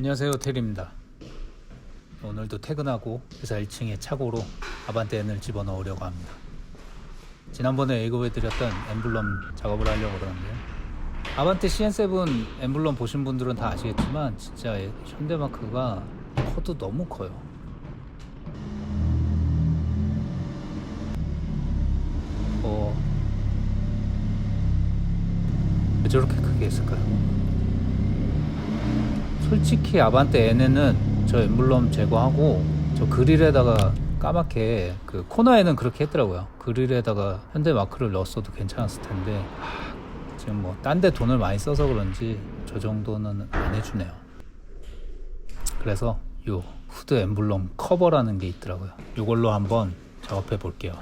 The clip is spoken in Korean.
안녕하세요 테리입니다. 오늘도 퇴근하고 회사 1층에 차고로 아반떼 N을 집어넣으려고 합니다. 지난번에 예고해드렸던 엠블럼 작업을 하려고 그러는데요. 아반떼 CN7 엠블럼 보신 분들은 다 아시겠지만 진짜 현대마크가 커도 너무 커요. 어... 왜 저렇게 크게 했을까요? 솔직히 아반떼 N에는 저 엠블럼 제거하고 저 그릴에다가 까맣게 그 코너에는 그렇게 했더라고요. 그릴에다가 현대 마크를 넣었어도 괜찮았을 텐데 하, 지금 뭐 딴 데 돈을 많이 써서 그런지 저 정도는 안 해주네요. 그래서 요 후드 엠블럼 커버라는 게 있더라고요. 이걸로 한번 작업해 볼게요.